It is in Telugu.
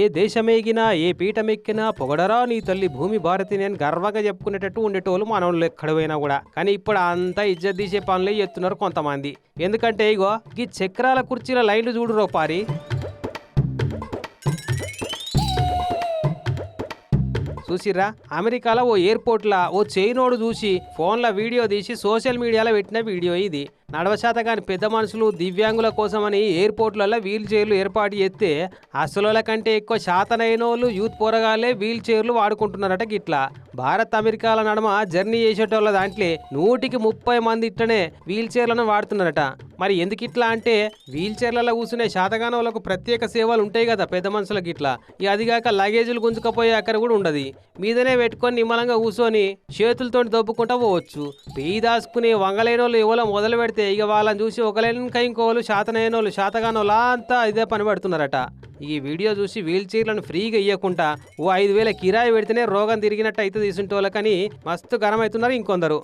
ఏ దేశమేగినా ఏ పీఠమెక్కినా పొగడరా నీ తల్లి భూమి భారతిని అని గర్వంగా చెప్పుకునేటట్టు ఉండేటోళ్ళు మనోళ్ళు ఎక్కడ పోయినా కూడా. కానీ ఇప్పుడు అంతా ఇజ్జత్ తీసే పనులే చేస్తున్నారు కొంతమంది. ఎందుకంటే ఇగో ఈ చక్రాల కుర్చీల లైన్లు చూడురో పారి చూసిర్రా? అమెరికాలో ఓ ఎయిర్పోర్ట్లా ఓ చైనోడు చూసి ఫోన్లో వీడియో తీసి సోషల్ మీడియాలో పెట్టిన వీడియో ఇది. నడవశాత కాని పెద్ద మనుషులు దివ్యాంగుల కోసమని ఎయిర్పోర్ట్లలో వీల్ చైర్లు ఏర్పాటు చేస్తే అసలుల కంటే ఎక్కువ శాతనైన వాళ్ళు యూత్ పోరగాలే వీల్ చైర్లు వాడుకుంటున్నారట గిట్లా. భారత్ అమెరికాల నడమ జర్నీ చేసేటోళ్ళ దాంట్లో నూటికి ముప్పై మంది ఇట్లనే వీల్ చైర్లను వాడుతున్నారట. మరి ఎందుకు ఇట్లా అంటే వీల్ చైర్లలో కూర్చునే శాతగాన వాళ్ళకు ప్రత్యేక సేవలు ఉంటాయి కదా పెద్ద మనుషులకి ఇట్లా. ఇక అదిగాక లగేజీలు గుంజుకపోయే అక్కడ కూడా ఉండదు. మీదనే పెట్టుకొని నిమ్మలంగా కూర్చొని చేతులతో దొబ్బుకుంటా పోవచ్చు. పెయ్యి దాచుకుని వంగలేని వాళ్ళు ఎవరో మొదలు పెడితే ఇక వాళ్ళని చూసి ఒకలేని ఇంకోళ్ళు శాతనైన వాళ్ళు శాతగానోళ్ళ అంతా ఇదే పని పెడుతున్నారట. ఈ వీడియో చూసి వీల్ చైర్లను ఫ్రీగా ఇవ్వకుండా ఓ ఐదు వేల కిరాయి పెడితేనే రోగం తిరిగినట్టు అయితే తీసుంటోళ్ళకని మస్తు గరం అవుతున్నారు ఇంకొందరు.